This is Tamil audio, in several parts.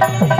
வணக்கம்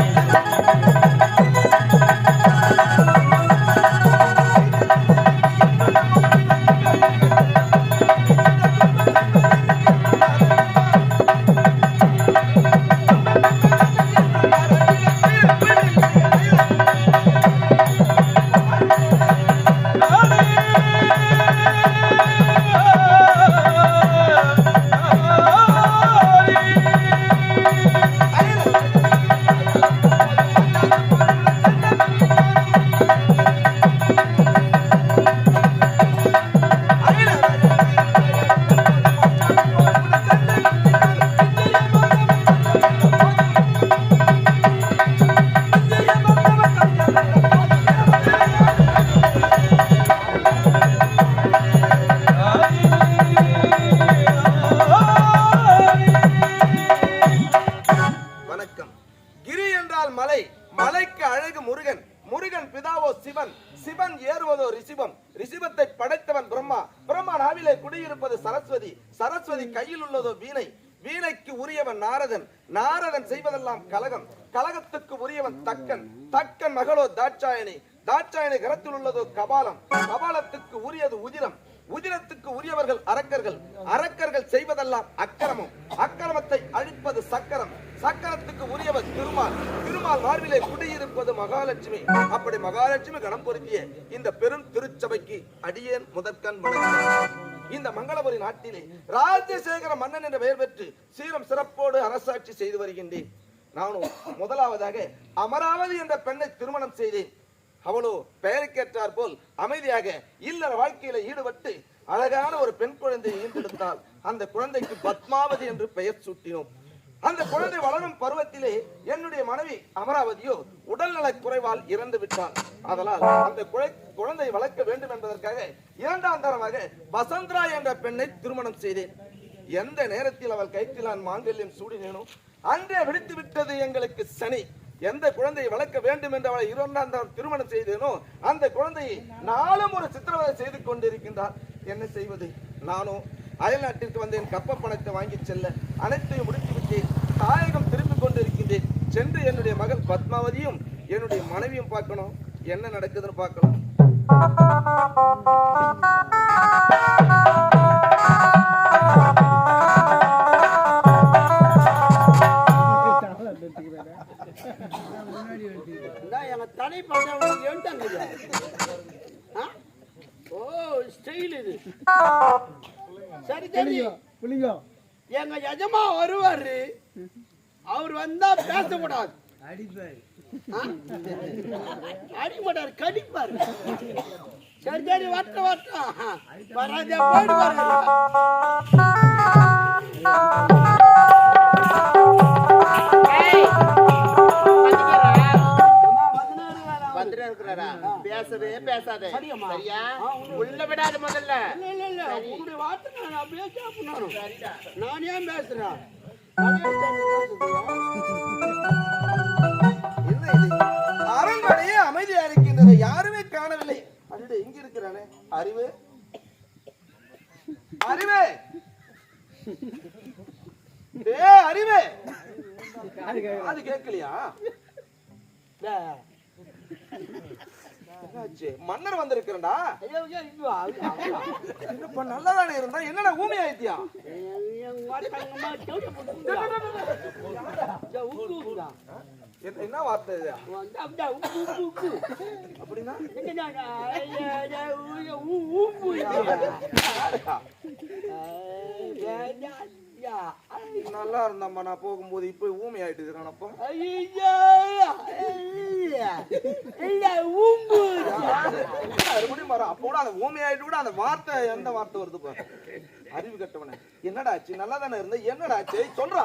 நாரதன் செய்வதெல்லாம் கலகம். கலகத்துக்கு உரியவன் தக்கன். தக்கன் மகளோ தாட்சாயணி. தாட்சாயணி கரத்தில் உள்ளதோ கபாலம். கபாலத்துக்கு உரியது உதிரம். உதிரத்துக்கு உரியவர்கள் அரக்கர்கள். அரக்கர்கள் செய்வதெல்லாம் அக்கிரமம். அக்கிரமத்தை அழிப்பது சக்கரம். சக்கரத்துக்கு உரியவர் திருமால். திருமால் மார்பிலே குடியிருப்பது மகாலட்சுமி. அப்படி மகாலட்சுமி கணம் பொருத்திய இந்த பெரும் திருச்சபைக்கு அடியேன் முதற்கண் வணக்கம் இந்த மங்களபுரி நாட்டிலே ராஜசேகர மன்னன் என்ற பெயர் பெற்று சீரம் சிறப்போடு அரசாட்சி செய்து வருகின்றேன். நானும் முதலாவதாக அமராவதி என்ற பெண்ணை திருமணம் செய்தேன். அவளோ பெயருக்கேற்றார் போல் அமைதியாக இல்லற வாழ்க்கையில ஈடுபட்டு அழகான ஒரு பெண் குழந்தையை ஈன்றெடுத்தால் அந்த குழந்தைக்கு பத்மாவதி என்று பெயர் சூட்டினோம். அந்த குழந்தை வளரும் பருவத்திலே என்னுடைய மனைவி அமராவதியோ உடல்நலக் குறைவால் இறந்து விட்டாள். அதனால் அந்த குழை- குழந்தை வளர்க்க வேண்டும் என்பதற்காக இரண்டாம் தரமாக வசந்தரா என்ற பெண்ணை திருமணம் செய்தேன். எந்த நேரத்தில் அவள் கைக்கு நான் மாங்கல்யம் சூடினேனோ அன்றே விடுத்து விட்டது எங்களுக்கு சனி. எந்த குழந்தையை வளர்க்க வேண்டும் என்று அவளை இரண்டாம் தரம் திருமணம் செய்தேனோ அந்த குழந்தையை நாளும் ஒரு சித்திரவதை செய்து கொண்டிருக்கின்றார். என்ன செய்வது? நானும் அயல்நாட்டிற்கு வந்தேன் கப்ப பணத்தை வாங்கி செல்ல அனைத்தையும் முடித்துவிட்டு தாயகம் திரும்பிக் கொண்டிருக்கின்றேன். சென்று என்னுடைய மகள் பத்மாவதியும் என்னுடைய மனைவியும் பார்க்கணும். என்ன நடக்குதுன்னு பார்க்கலாம் இந்தா பண்ண ஓ ஸ்டைல் இது. சரி சரி. புள்ளிங்கோ எங்க எஜமா வருவாரு அவர் வந்தா பேசக்கூடாது. ஆ? அடிக்க மாட்டாரு கடிப்பாரு. சரி சரி வட்ட வட்டம். வராஜா வந்துட்டு இருக்கிறாரா பேசவே பேசாத. சரியா? உள்ள- விடாத முதல்ல. இல்ல இல்ல இல்ல. உங்களுடைய வார்த்தை நான் அப்படியே கேட்கணும் நான் ஏன் பேசுறேன்? அதே என்ன இது அரண்மனையே அமைதியா இருக்கின்றது யாருமே காணவில்லை. அடடே இங்க இருக்கிறானே. அறிவு? அறிவே? ஏ அறிவே? அது கேட்கலையா. என்னாச்சு? மன்னர் ஐயோ. இப்ப நல்லதானே இருந்தா? என்னடா ஊமி உப்புடா. என்ன- வார்த்தை இது. அப்படின்னா? ஐயா. நல்லா இருந்தாம்மா நான் போகும்போது இப்ப ஊமி ஆயிட்டு இருக்கானப்பா ஐயா, ஐயா, உப்பு. மறுபடியும் வர அப்போ கூட அந்த ஊமி ஆயிட்டு கூட அந்த வார்த்தை எந்த வார்த்தை வருது பாரு. அறிவு கட்டவனே. என்னடா ஆச்சு? நல்லா தானே இருந்த? என்னடா ஆச்சு? சொல்றா.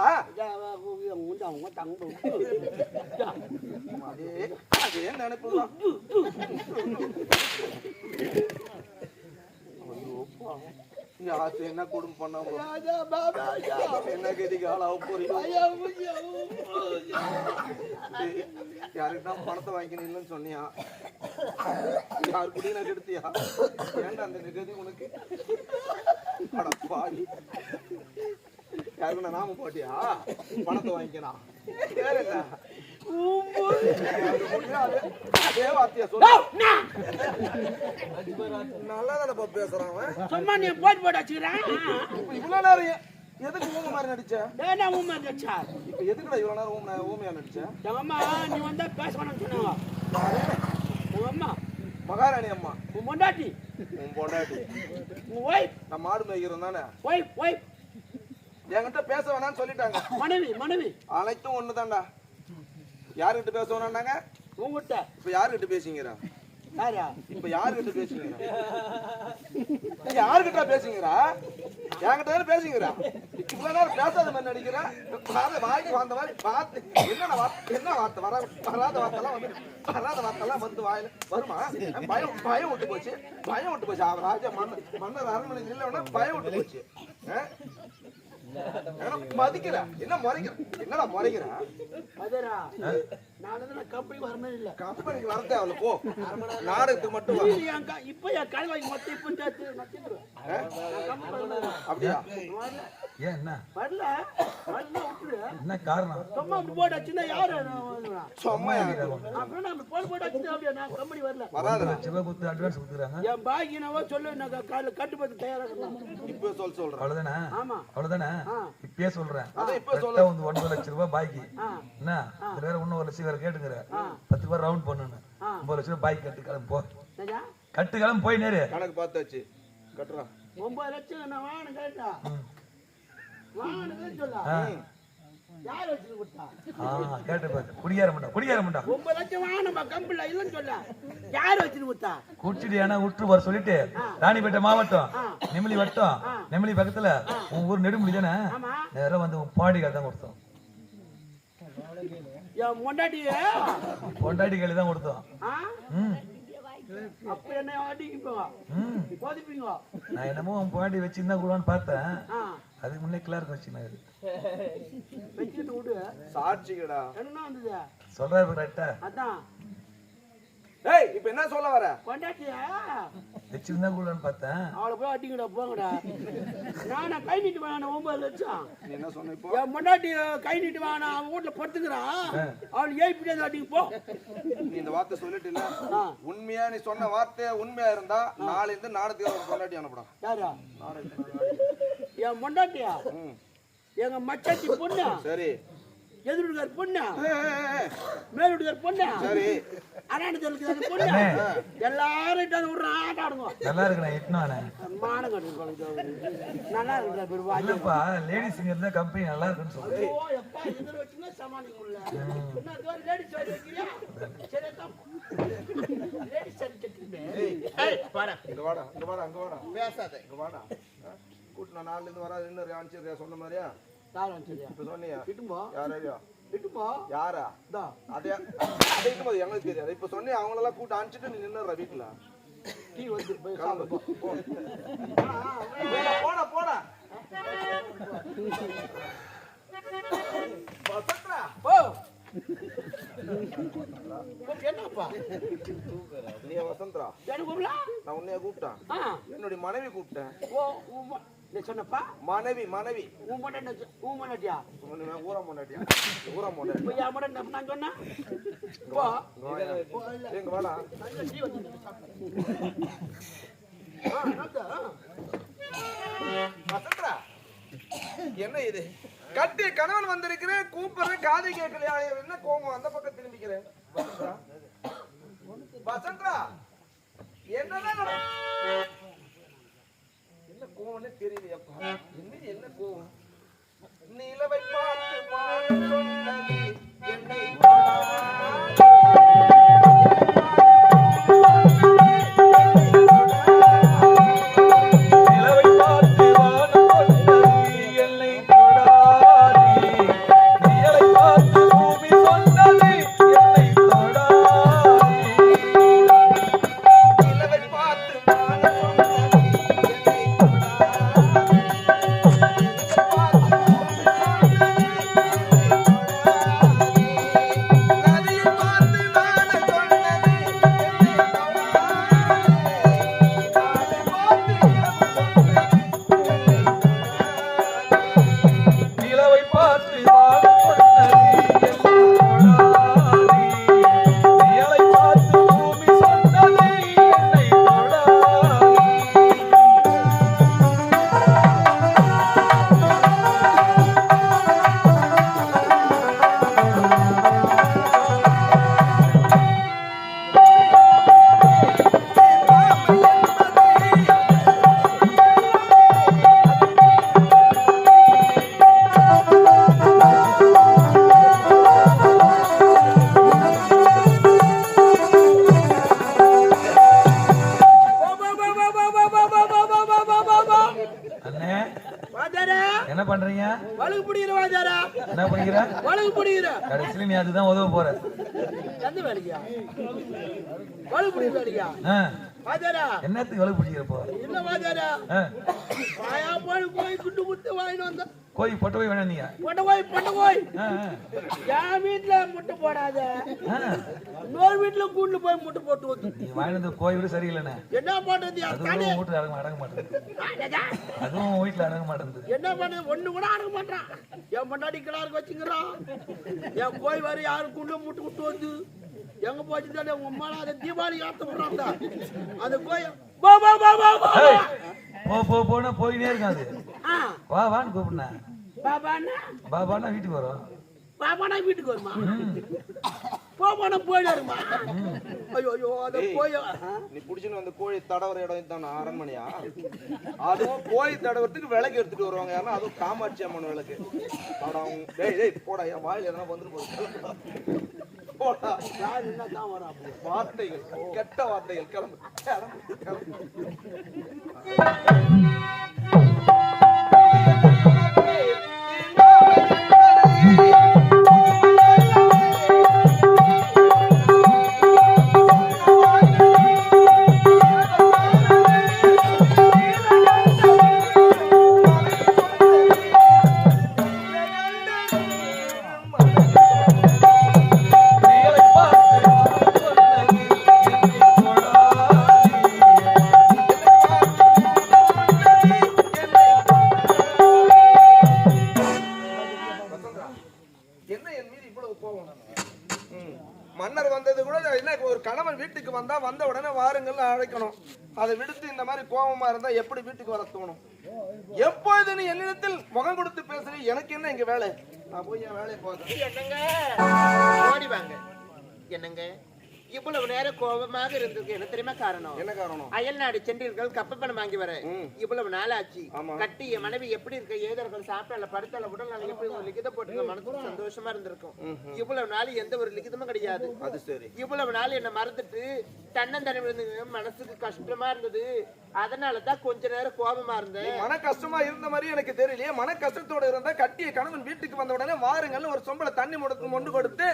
அதே அதே நினைப்புதான். ஐயோ. யாச்சு என்ன குடும்பம் பண்ண. என்ன கதிக்கு ஆளாக போறீங்க ஐயா, ஐயா, உப்பு. யாருக்கு தான் பணத்தை வாங்கிக்கணும் இல்லைன்னு சொன்னியா? யாரு குடியின கெடுத்தியா ஏன்டா அந்த கதி உனக்கு? அட பாவி. யாருக்கு நான் நாம போட்டியா? பணத்தை வாங்கிக்கணும். வேற என்ன? அதே- சும்மா நீ போட்டு போட்டு வச்சுக்கிறேன் இவ்வளவு நேரம் எதுக்கு ஊமை மாதிரி நடிச்ச ஏன்னா உண்மை வச்சா இப்ப எதுக்குடா இவ்வளவு நேரம் ஊமை ஊமையா நடிச்ச எங்க அம்மா நீ வந்தா பேச வேணாம்னு சொன்னாங்க உங்க அம்மா மகாராணி அம்மா உன் பொண்டாட்டி உன் பொண்டாட்டி உன் ஒய்ஃப் நான் மாடு மேய்க்கிறேன் தானே ஒய்ஃப் ஒய்ஃப் என்கிட்ட பேச வேணாம்னு சொல்லிட்டாங்க மனைவி மனைவி அனைத்தும் ஒண்ணுதான்டா யாருகிட்ட பேச வேணாண்டாங்க உங்ககிட்ட. இப்ப யாருகிட்ட பேசிங்கிறா யாரா? இப்ப யாருகிட்ட பேசுங்கிறா நீ யாருகிட்ட பேசுங்கிறா என்கிட்ட பேசுங்கிறா இவ்வளவு நேரம் பேசாத மாதிரி நடிக்கிற வாய்க்கு வந்த மாதிரி பார்த்து என்ன வார்த்தை என்ன வார்த்தை வர வராத வார்த்தைலாம் வந்து வராத வார்த்தைலாம் வந்து வாயில வருமா? பயம் பயம் விட்டு போச்சு? பயம் விட்டு போச்சு. ராஜா மன்னர் மன்னர் அரண்மனை இல்லைன்னா பயம் விட்டு போச்சு. மதிக்கிற என்ன முறைக்கிற என்னடா முறைக்கிற? அதரா நான் கம்பெனி வரமே இல்ல. கம்பெனிக்கு வர தேவையில்ல போ. நாடகத்துக்கு மட்டும் வா. இப்ப என் கால்வாய் மொத்தம் இப்ப சேர்த்து. அப்படியா. ஏன் என்ன? வரல. என்ன காரணம்? சும்மா அப்படி போட்டு வச்சுன்னா யாரு நான்? சும்மா? அப்புறம் நான் போன் போட்டு வச்சுட்டு அப்படியே? நான் கம்பெனி வரல. சிவ குத்து அட்வான்ஸ் கொடுத்துறாங்க என் பாக்கி என்னவோ சொல்லு நான் காலையில் கட்டுப்பட்டு தயாராகலாம் இப்ப சொல் சொல்றேன். அவ்வளவுதானே? ஆமா. அவ்வளவுதானே. இப்பயே சொல்றேன். இப்ப சொல்ல வந்து ஒன்பது லட்சம் ரூபாய் பாக்கி. என்ன? வேற இன்னும் ஒரு லட்சம் வேற கேட்டுக்கிற. ஆ. பத்து ரூபாய் ரவுண்ட் பண்ணணும். ஒன்பது லட்சம் ரூபாய் பாக்கி கட்டு கிளம்பு போ. கட்டு கிளம்பு போய் நேரு. கணக்கு பார்த்தாச்சு. கட்டுறா. ஒன்பது லட்சம் நான் வாங்கின கேட்டா? வாங்கினதுன்னு சொல்ல. யார் கொடுத்தா? கேட்டு பாரு குடியார மாட்டா குடியார மாட்டா. ஒன்பது லட்சம் வாங்கினப்பா கம்பெனில இல்லைன்னு சொல்ல. யார் வச்சுட்டு கொடுத்தா? குடிச்சிட்டு ஏன்னா விட்டு வர சொல்லிட்டு ராணிப்பேட்டை மாவட்டம். நெமிலி வட்டம் நெமிலி பக்கத்துல உன் ஊர் நெடுமுடி தானே? ஆமா. நேரம் வந்து உன் பாடிகள் தான் கொடுத்தோம். பொண்டாட்டி கையில தான் கொடுத்தோம். ம். அப்ப என்ன அடிக்குப்போ ம். போதிப்பீங்க நான் என்னமோ உன் பாடி வச்சிருந்தா கூடன்னு பார்த்தேன். அதுக்கு முன்னே கிளார்க் வச்சுனாரு வச்சுட்டு விடு. சாட்சிகடா. என்ன வந்தது? சொல்றாரு கரெக்டா அதான். ஏய் இப்ப என்ன சொல்ல வர? கொண்டாட்டியா? வச்சிருந்தா கூடன்னு பார்த்தேன். அவளை போய் அடிங்கடா போங்கடா. நானா கை நீட்டு ஒன்பது லட்சம். நீ என்ன சொன்ன இப்போ? என் முன்னாடி கை நீட்டு அவன் வீட்டுல படுத்துக்கிறான் அவள் ஏய்ப்பிட்டே அடிங்க போ. நீ இந்த வார்த்தை சொல்லிட்டு இல்ல. உண்மையா நீ சொன்ன வார்த்தை உண்மையா இருந்தா நாளை இருந்து நாடகத்துக்கு ஒரு கொண்டாட்டி அனுப்படா. யாரா? என் முண்டாட்டியா ம். எங்க மச்சாச்சி பொண்ணு? சரி. எதிர்கார் பொண்ணு. மேலுடுகார் பொண்ணு? சரி. அண்ணாண்டு பொண்ணு? எல்லாரும் இட்டாந்து விடுறான் ஆட்ட ஆடுங்க. நல்லா இருக்கு நான் எட்டுனானே மானம் கட்டு நல்லா இருக்கிற பெருவா. இல்லப்பா லேடிஸ் இங்க இருந்தா கம்பெனி நல்லா இருக்குன்னு சொல்றேன். ஓ எப்பா எதிர வச்சுன்னா சமாளிக்க முடியல. என்ன தோற லேடிஸ் வர வைக்கிறியா? சரி தான் லேடிஸ் சர்டிஃபிகேட் ஏய். பாரு இங்க வாடா இங்க வாடா அங்க வாடா. பேசாத. இங்க வாடா. ஆ? கூட்டு நான் நாலுல இருந்து வரா இன்னும் அனுப்பிச்சிருக்கியா சொன்ன மாதிரியா? யார்? அதே அதை இருக்கும்போது எங்களுக்கு தெரியாது. இப்ப சொன்னி அவங்களெல்லாம் கூட்டு அனுப்பிச்சிட்டு நீ நின்னுற வீட்டுல. டீ வந்து. போடா, போடா. போடா என்னப்பா? நீ வசந்தரா? நான் உன்னைய கூப்பிட்டேன். என்னுடைய மனைவி கூப்பிட்டேன். சொன்னப்பா? மனைவி மனைவி. உன் உன் நான். எங்க வாடா? வசந்தரா என்ன இது? கட்டி கணவன் வந்திருக்கிறேன் கூப்பிடுறேன் காதை கேட்கலையா என்ன கோபம்? அந்த பக்கம் திரும்பிக்கிறேன். வசந்தா. என்னதான் என்ன கோவம்னு தெரியலையப்பா. என்ன என்ன கோவம்? என்னத்துக்கு வலு பிடிக்கிறப்போ போய் போய் குண்டு குத்து வாங்கிட்டு வந்த. கோய் பொட்ட போய் வேணாம் நீங்க பொட்ட போய் பொட்ட போய். என் வீட்டுல முட்டை போடாத. இன்னொரு வீட்டுல கூண்டு போய் முட்டை போட்டு வாங்கிட்டு வந்த கோய் விட சரியில்லைண்ணே. என்ன அதுவும்? உன் வீட்டுல அடங்க அடங்க மாட்டேங்குது. அதுவும் வீட்டுல அடங்க மாட்டேங்குது. என்ன பண்றது? ஒண்ணு கூட அடங்க மாட்டான் என் பொண்டாடி கிளாருக்கு வச்சுக்கிறான். என் கோய் வர யாரு குண்டு முட்டை விட்டு வந்து எங்க போச்சு தானே உங்க அம்மா அதை தீபாவளி ஆத்த போறாங்க அந்த கோய் பா பா பா பா பா. போ போனா போயினே இருக்காது. வா வான்னு கூப்பிடுண்ணா பாபாண்ணா பாபான்னா வீட்டுக்கு வரும். பாபாண்ணா வீட்டுக்கு வருமா? போபானா போயிடுமா ஐயோ ஐயோ அந்த கோய் நீ புடிச்சுன்னு வந்து கோழி தடவர இடம் இதுதானா அரண்மனையா அதுவும் கோழி தடவறதுக்கு விளக்கு எடுத்துட்டு வருவாங்க. யாருன்னா அதுவும் காமாட்சி அம்மன் விளக்கு. டேய் டேய் போடா என் வாயில எதனா வந்துட்டு போகுது போடா யார் என்ன தான் வரா வார்த்தைகள். கெட்ட வார்த்தைகள். கிளம்பு. கிளம்பு. கிளம்பு. நீ என்னிடத்தில் முகம் கொடுத்து பேசுறீ? எனக்கு என்ன இங்க வேலை? நான் போய் என் வேலையை போகிறேன் என்னங்க? ஓடி வாங்க. என்னங்க? இவ்வளவு நேரம் கோபமாக இருந்ததுக்கு என்ன தெரியுமா காரணம்? என்ன காரணம்? அயல் நாடு சென்றீர்கள் கப்ப பணம் வாங்கி வர. இவ்வளவு நாள் ஆச்சு ஆமா. கட்டிய மனைவி எப்படி இருக்க? ஏதர்கள் சாப்பிடல படுத்தல உடல் நாள் எப்படி? ஒரு லிகித போட்டு மனசுக்கு சந்தோஷமா இருந்திருக்கும். இவ்வளவு நாள் எந்த ஒரு லிகிதமும் கிடையாது. அது சரி. இவ்வளவு நாள் என்ன மறந்துட்டு தன்னந்தனிமை இருந்தது மனசுக்கு கஷ்டமா இருந்தது. அதனால தான் கொஞ்ச நேரம் கோபமா இருந்தேன். மன கஷ்டமா இருந்த மாதிரி எனக்கு தெரியலையே. மன கஷ்டத்தோட இருந்தா கட்டிய கணவன் வீட்டுக்கு வந்த உடனே வாருங்கள் ஒரு சொம்பல தண்ணி முடத்து மொண்டு கொடுத்து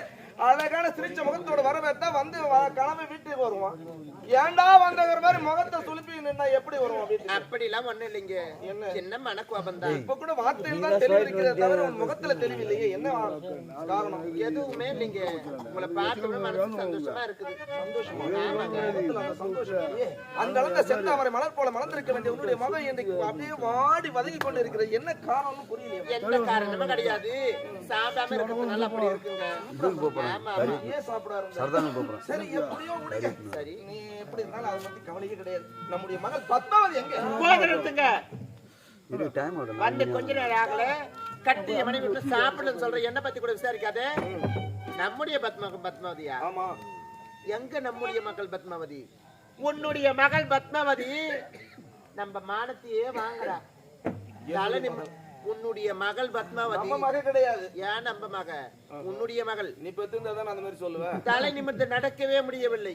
அழகான சிரிச்ச முகத்தோட வரவேற்றா வந்து கிளம்பி வீட்டுக்கு வருவான். ஏன்டா வந்தவர் மாதிரி முகத்தை சுலுப்பி நின்னா எப்படி வருவான் வீட்டுக்கு? அப்படி எல்லாம் ஒண்ணும் இல்லைங்க. என்ன? சின்ன மனக்கோபம் தான் இப்ப கூட வார்த்தையில் தான் தெளிவிருக்கிறதே தவிர உன் முகத்துல தெளிவில்லையே. என்ன காரணம்? எதுவுமே இல்லைங்க. உங்களை பார்த்தோம்னா மனசு சந்தோஷமா இருக்குது. சந்தோஷமா? அந்த சந்தோஷம் இல்லையே. அந்த அளவுக்கு செந்தாமரை மலர் போல மலர்ந்திருக்க வேண்டிய உன்னுடைய மகன் இன்னைக்கு அப்படியே வாடி வதங்கி கொண்டு இருக்கிறது என்ன காரணம்னு புரியலையே. எந்த காரணமும் கிடையாது. சாப்பிடாம இருக்கிறதுனால அப்படி இருக்குங்க. ஏன் சாப்பிடாரு சரி எப்படியோ விடுங்க சரி. நீ எப்படி இருந்தாலும் அதை பத்தி கவலையே கிடையாது. நம்முடைய மகள் பத்மாவதி எங்க? போகிறதுங்க வந்து கொஞ்ச நேரம் ஆகல. கட்டி மனைவி விட்டு சாப்பிடலன்னு சொல்ற என்ன பத்தி கூட விசாரிக்காத. நம்முடைய பத்மா பத்மாவதியா? ஆமா. எங்க நம்முடைய மகள் பத்மாவதி? உன்னுடைய மகள் பத்மாவதி நம்ம மானத்தையே வாங்குறா. உன்னுடைய மகள் பத்மாவதி. நம்ம மக கிடையாது. ஏன் நம்ம மக? உன்னுடைய மகள். நீ பெத்திருந்தா தான் அந்த மாதிரி சொல்லுவேன் தலை நிமிர்ந்து நடக்கவே முடியவில்லை.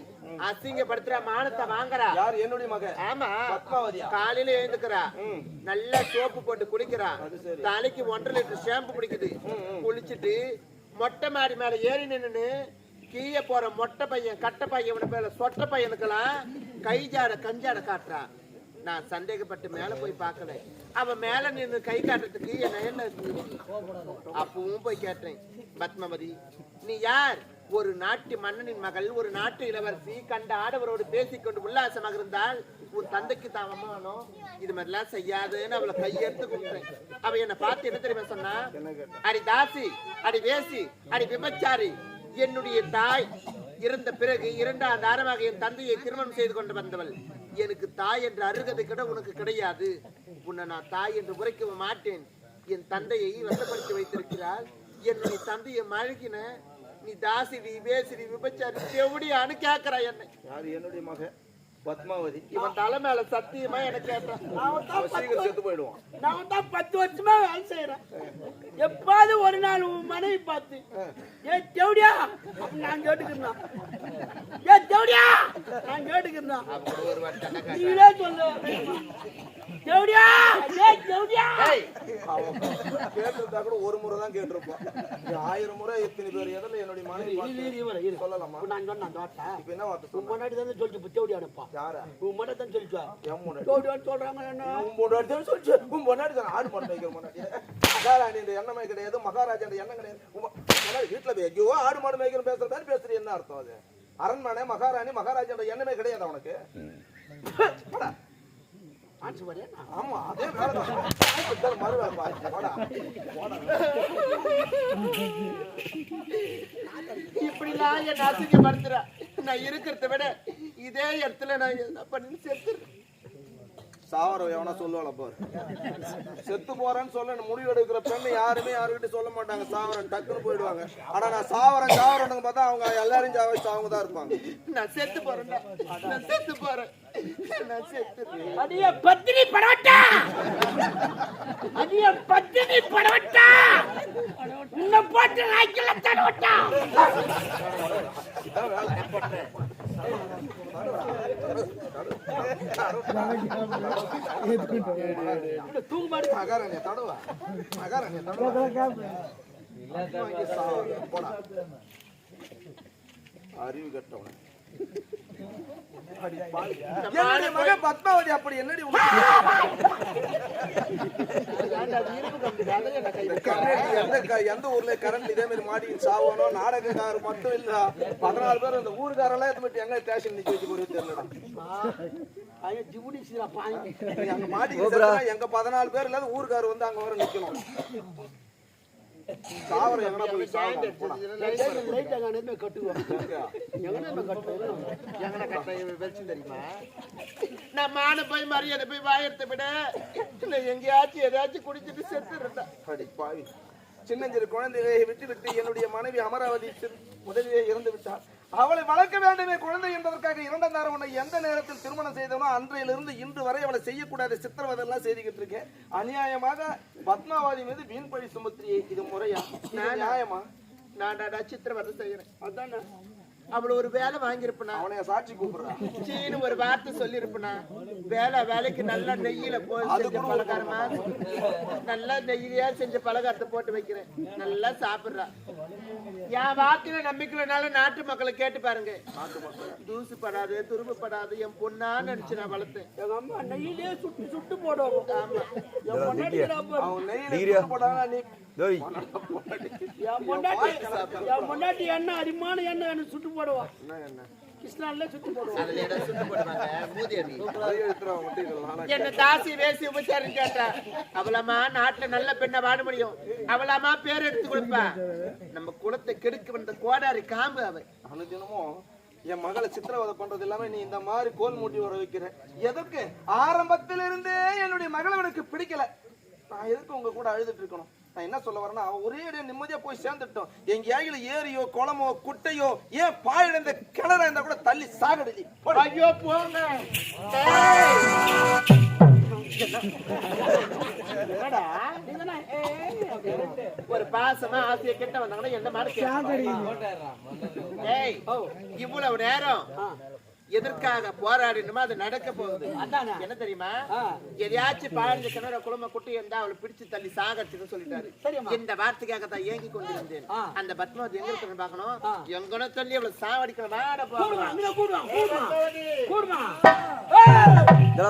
அசிங்கப்படுத்துறா மானத்தை வாங்குறா. யார்? என்னுடைய மக. ஆமா. பத்மாவதியா? காலையில எழுந்துக்கிறா. நல்லா சோப்பு போட்டு குளிக்கிறா. தலைக்கு ஒன்றரை லிட்டர் ஷாம்பு பிடிக்குது. குளிச்சுட்டு மொட்டை மாடி மேல ஏறி நின்னு கீழே போற மொட்டை பையன் கட்டை பையன் மேல சொட்ட பையனுக்கெல்லாம் கை ஜாட கஞ்சாட காட்டுறா. நான் சந்தேகப்பட்டு மேல போய் பார்க்கல. அவன் மேல நின்னு கை காட்டுறதுக்கு என்ன என்ன? அப்பவும் போய் கேட்டேன் பத்மவதி நீ யார்? ஒரு நாட்டு மன்னனின் மகள் ஒரு நாட்டு இளவரசி கண்ட ஆடவரோடு பேசிக்கொண்டு உல்லாசமாக இருந்தால் உன் தந்தைக்கு தான் அவமானம். இது மாதிரிலாம் செய்யாதுன்னு அவளை கையெடுத்து கொடுத்தேன் அவ என்னை பார்த்து என்ன தெரியுமா சொன்னா? அடி தாசி அடி வேசி அடி விபச்சாரி என்னுடைய தாய் இறந்த பிறகு இரண்டாம் தாரமாக என் தந்தையை திருமணம் செய்து கொண்டு வந்தவள். எனக்கு தாய் என்ற அருகதை கூட உனக்கு கிடையாது. உன்னை நான் தாய் என்று உரைக்கவும் மாட்டேன். என் தந்தையை வசப்படுத்தி வைத்திருக்கிறாள். என்னுடைய தந்தையை மழகின நீ தாசிடி பேசிடி விபச்சாரி எப்படியான்னு கேக்குறா என்னை. என்னுடைய மக? பத்மாவதி. இவன் தலை மேல சத்தியமா எனக்கு கேட்டான்? நான் தான் அவன் சீக்கிரம் செத்து போயிடுவான். நான் தான் பத்து வருஷமா வேலை செய்யறேன். எப்பாவது ஒரு நாள் உன் மனைவி பார்த்து ஏ தேவடியா நான் கேட்டுக்கிறேன் ஏ தேவடியா நான் கேட்டுக்கிறேன். நீங்களே சொல்லு. கேட்டிருந்தா கூட ஒரு முறை தான் நீ ஆயிரம் முறை எத்தனை பேர் எதில் என்னுடைய மனைவி சொல்லலாமா? நான் சொன்னேன் இப்ப என்ன வார்த்தை உன் முன்னாடி தான் சொல்லிச்சு தேவடியா அனுப்பா யார? உன் மட்டும் தான் சொல்லிச்சா. என் முன்னாடி. தேவடியான்னு சொல்றாங்க என்ன? உன் முன்னாடி தான் சொல்லிச்சு. உன் முன்னாடி தான் ஆடு மாடு மேய்க்கிற முன்னாடி. மகாராணி எண்ணமே கிடையாது மகாராஜா எண்ணம் கிடையாது. முன்னாடி வீட்டுல போய் எங்கேயோ ஆடு மாடு மேய்க்கிற பேசுற மாதிரி பேசுறது என்ன அர்த்தம் அது? அரண்மனை மகாராணி மகாராஜா எண்ணமே கிடையாது அவனுக்கு ஆமா அதே வேலை தான் மறு வேலை பாரு. போடா. இப்படிலாம் என்ன அசிங்கப்படுத்துற நான் இருக்கிறத விட இதே இடத்துல நான் என்ன பண்ணி செத்துறேன் சாவரம் எவனா சொல்லுவாள பாரு. செத்து போறேன்னு சொல்ல முடிவு எடுக்கிற பெண்ணு யாருமே யாருக்கிட்ட சொல்ல மாட்டாங்க. சாவரன் டக்குன்னு போயிடுவாங்க. ஆனா நான் சாவரன் சாவரன் பார்த்தா அவங்க எல்லாரையும் சாவச்சு அவங்க தான் இருப்பாங்க. நான் செத்து போறேன்டா நான் செத்து போறேன். நான் செத்துறேன் அடிய பத்தினி படவட்டா! அடிய பத்தினி படவட்டா! உன்னை போட்டு நாய்க்கல தடவட்டா அறிவு கட்டவன பத்மாவதி அப்படி என்னடி எந்த ஊர்ல கரண்ட் இதே மாதிரி மாடி சாவணும் நாடகக்காரர் மட்டும் இல்ல பதினாலு பேர் இந்த ஊருக்காரெல்லாம் எடுத்து எங்க ஸ்டேஷன் நிக்க வச்சு போறது தெரியல எங்க பதினாலு பேர் இல்லாத ஊருக்காரர் வந்து அங்க வர நிக்கணும். சாவரம் எங்கடா போய் சாவணும் போடா. லைட் அங்க நேர்மே கட்டுவோம். எங்க நேர்மே கட்டுவோம். எங்கன கட்ட வெளிச்சம் தெரியுமா? நான் மான போய் மரியாதை போய் வாயத்தை விட இல்லை எங்கேயாச்சும் ஏதாச்சும் குடிச்சிட்டு செத்துறேன்டா அடி பாவி. சின்னஞ்சிறு குழந்தையை விட்டு விட்டு என்னுடைய மனைவி அமராவதி முதலிலே இறந்து விட்டார் அவளை வளர்க்க வேண்டுமே குழந்தை என்பதற்காக இரண்டாம் நேரம் உன்னை எந்த நேரத்தில் திருமணம் செய்தனோ அன்றையிலிருந்து இன்று வரை அவளை செய்யக்கூடாத சித்திரவதை எல்லாம் செய்துகிட்டு இருக்கேன். அநியாயமாக பத்மாவதி மீது வீண் பழி சுமத்திரியே இது முறையா? நியாயமா? நான் சித்திரவதை செய்யறேன். அதானே அவளை ஒரு வேலை வாங்கியிருப்பனா? அவனைய சாட்சி கூப்பிடுறான் சீனு ஒரு வார்த்தை சொல்லியிருப்பனா? வேலை வேலைக்கு நல்லா நெய்யில போய் செஞ்ச பலகாரமா? நல்லா நெய்யிலையா செஞ்ச பலகாரத்தை போட்டு வைக்கிறேன். நல்லா சாப்பிடுறா. என் வாக்குல நம்பிக்கைனால நாட்டு மக்களை கேட்டு பாருங்க. தூசு படாது துரும்பு படாது என் பொண்ணா நினைச்சு நான் வளர்த்தேன். எங்க அம்மா நெய்யிலே சுட்டு சுட்டு போடுவோம் என் பொண்டாட்டி அவன் நெய்யில சுட்டு போட்டானா நீ? டேய். என் பொண்டாட்டி என் அரிமான எண்ணெய் எனக்கு சுட்டு போடுவா. என்ன என்ன கிருஷ்ணால சுட்டு போடுவா. அதுல இடம் சுட்டு போடுவாங்க? மூதேவி அதை எடுத்துறான் மட்டும் இதெல்லாம் என்ன தாசி வேசி உபச்சாரம் கேட்டா அவளமா நாட்டுல நல்ல பெண்ணை வாழ முடியும். அவளாமா பேர் எடுத்து கொடுப்பா. நம்ம குலத்தை கெடுக்க வந்த கோடாரி காம்பு அவ. அனுதினமும் என் மகளை சித்திரவதை பண்றது எல்லாமே நீ இந்த மாதிரி கோல் மூட்டி வர வைக்கிற. எதற்கு ஆரம்பத்திலிருந்தே என்னுடைய மகளை எனக்கு பிடிக்கல. நான் எதுக்கு உங்க கூட அழுதுட்டு இருக்கணும்? நான் என்ன சொல்ல வரேன்னா அவ ஒரே அடியா நிம்மதியா போய் சேர்ந்துட்டோம் எங்கேயாவது ஏரியோ குளமோ குட்டையோ ஏன் பாயிட கிணறா இருந்தா கூட தள்ளி சாகடி ஐயோ போங்க. என்னடா? ஒரு பாசமா ஆசைய கிட்ட வந்தாங்கன்னா என்ன மாதிரி ஏய் இவ்வளவு நேரம் எதற்காக போராடினுமோ அது நடக்க போகுது அதானே. என்ன தெரியுமா. எதையாச்சும் பாழ்ந்த கிணற குடும்ப குட்டி இருந்தா அவளை பிடிச்சு தள்ளி சாகடிச்சுன்னு சொல்லிட்டாரு. இந்த வார்த்தைக்காக தான் ஏங்கி கொண்டிருந்தேன். அந்த பத்மாவதி எங்க இருக்குன்னு பார்க்கணும் ஆ. எங்கன தள்ளி அவளை சாவடிக்கணும் வாட கூடுமா